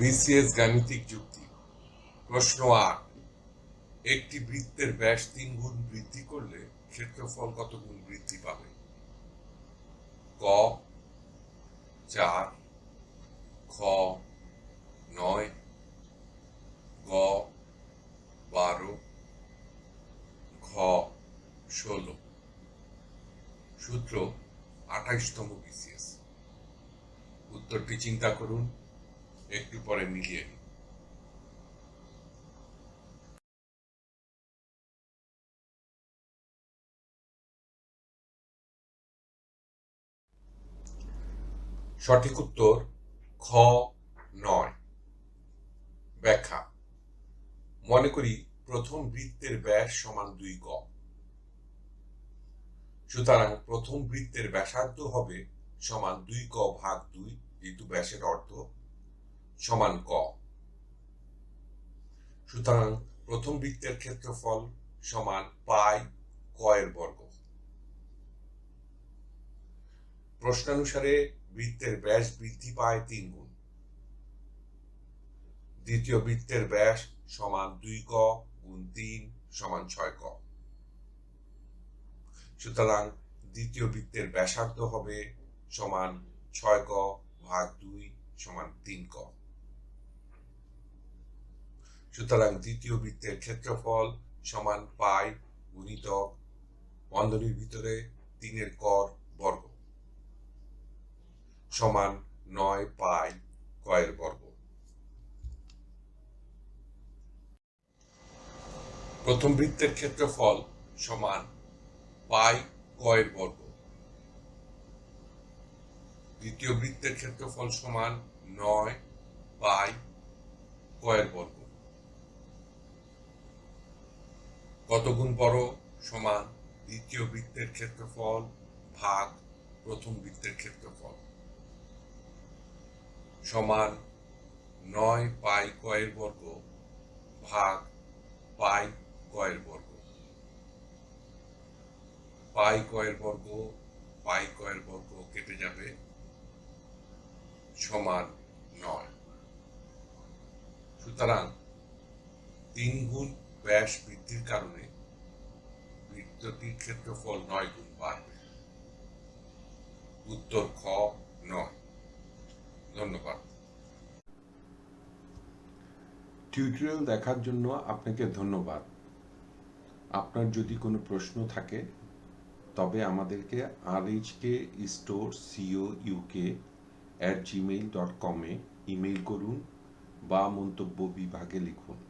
BCS গাণিতিক যুক্তি। প্রশ্ন আট, একটি বৃত্তের ব্যাস তিন গুণ বৃদ্ধি করলে ক্ষেত্রফল কত গুণ বৃদ্ধি পাবে? ক, চার, খ, নয়, গ, বারো, ঘ, ষোলো। সূত্র আঠাইশতম বিসিএস। উত্তরটি চিন্তা করুন। একটু পরে মিলিয়ে সঠিক উত্তর, খ, নয়। ব্যাখ্যা। মনে করি প্রথম বৃত্তের ব্যাস সমান দুই ক সুতরাং প্রথম বৃত্তের ব্যাসার্ধ হবে সমান দুই ক ভাগ দুই, যেহেতু ব্যাসের অর্থ সমান ক। সুতরাং প্রথম বৃত্তের ক্ষেত্রফল সমান পাই ক এর বর্গ। প্রশ্নানুসারে বৃত্তের ব্যাস বৃদ্ধি পায় তিন গুণ। দ্বিতীয় বৃত্তের ব্যাস সমান দুই ক গুণ তিন সমান ছয় ক। সুতরাং দ্বিতীয় বৃত্তের ব্যাসার্ধ হবে সমান ছয় ক ভাগ দুই সমান তিন ক। সুতরাং দ্বিতীয় বৃত্তের ক্ষেত্রফল সমান পাই গুণিতক বন্ধনীর ভিতরে তিনের কর বর্গ সমান নয় পাই কয়ের বর্গ। প্রথম বৃত্তের ক্ষেত্রফল সমান পাই কয়ের বর্গ। দ্বিতীয় বৃত্তের ক্ষেত্রফল সমান নয় পাই কয়ের বর্গ। কত গুণ বড় সমান দ্বিতীয় বৃত্তের ক্ষেত্রফল ভাগ প্রথম বৃত্তের ক্ষেত্রফল? সমান নয় পাই কয়ের বর্গ ভাগ পাই কয়ের বর্গ। পাই কয়ের বর্গ পাই কয়ের বর্গ কেটে যাবে সমান নয়। সুতরাং তিন গুণ ব্যাস বৃদ্ধির কারণে বৃত্তটির ক্ষেত্রফল নয় গুণ বাড়বে। উত্তর খ নয়। ধন্যবাদ। টিউটোরিয়াল দেখার জন্য আপনাকে ধন্যবাদ। আপনার যদি কোনো প্রশ্ন থাকে, তবে আমাদেরকে আর H K store co UK at Gmail dot কমে ইমেল করুন বা মন্তব্য বিভাগে লিখুন।